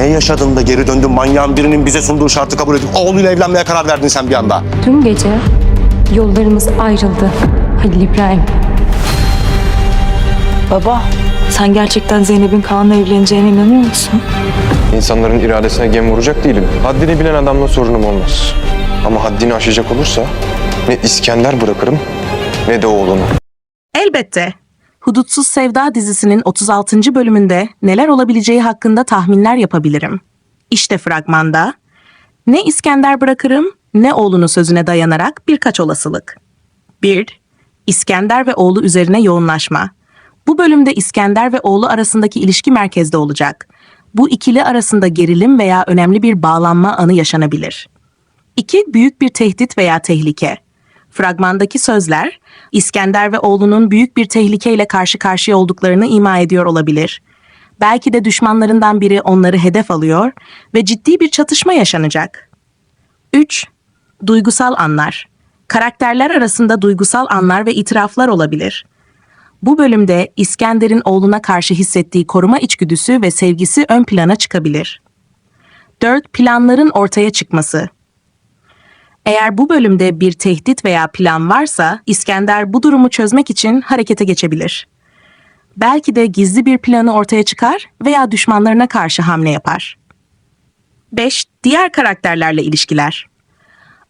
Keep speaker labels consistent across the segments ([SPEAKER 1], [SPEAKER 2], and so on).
[SPEAKER 1] Ne yaşadın da geri döndün manyağın birinin bize sunduğu şartı kabul edip oğluyla evlenmeye karar verdin sen bir anda.
[SPEAKER 2] Dün gece yollarımız ayrıldı Halil İbrahim.
[SPEAKER 3] Baba, sen gerçekten Zeynep'in Kaan'la evleneceğine inanıyor musun?
[SPEAKER 4] İnsanların iradesine gem vuracak değilim. Haddini bilen adamla sorunum olmaz. Ama haddini aşacak olursa ne İskender bırakırım ne de oğlunu.
[SPEAKER 5] Elbette. Hudutsuz Sevda dizisinin 36. bölümünde neler olabileceği hakkında tahminler yapabilirim. İşte fragmanda ne İskender bırakırım ne oğlunu sözüne dayanarak birkaç olasılık. 1. İskender ve oğlu üzerine yoğunlaşma. Bu bölümde İskender ve oğlu arasındaki ilişki merkezde olacak. Bu ikili arasında gerilim veya önemli bir bağlanma anı yaşanabilir. 2. Büyük bir tehdit veya tehlike. Fragmandaki sözler, İskender ve oğlunun büyük bir tehlikeyle karşı karşıya olduklarını ima ediyor olabilir. Belki de düşmanlarından biri onları hedef alıyor ve ciddi bir çatışma yaşanacak. 3. Duygusal anlar. Karakterler arasında duygusal anlar ve itiraflar olabilir. Bu bölümde İskender'in oğluna karşı hissettiği koruma içgüdüsü ve sevgisi ön plana çıkabilir. 4. Planların ortaya çıkması. Eğer bu bölümde bir tehdit veya plan varsa İskender bu durumu çözmek için harekete geçebilir. Belki de gizli bir planı ortaya çıkar veya düşmanlarına karşı hamle yapar. 5. Diğer karakterlerle ilişkiler.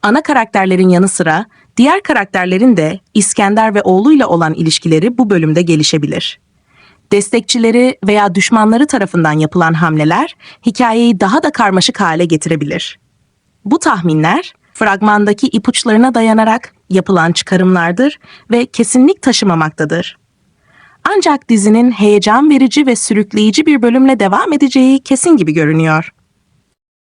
[SPEAKER 5] Ana karakterlerin yanı sıra diğer karakterlerin de İskender ve oğluyla olan ilişkileri bu bölümde gelişebilir. Destekçileri veya düşmanları tarafından yapılan hamleler hikayeyi daha da karmaşık hale getirebilir. Bu tahminler fragmandaki ipuçlarına dayanarak yapılan çıkarımlardır ve kesinlik taşımamaktadır. Ancak dizinin heyecan verici ve sürükleyici bir bölümle devam edeceği kesin gibi görünüyor.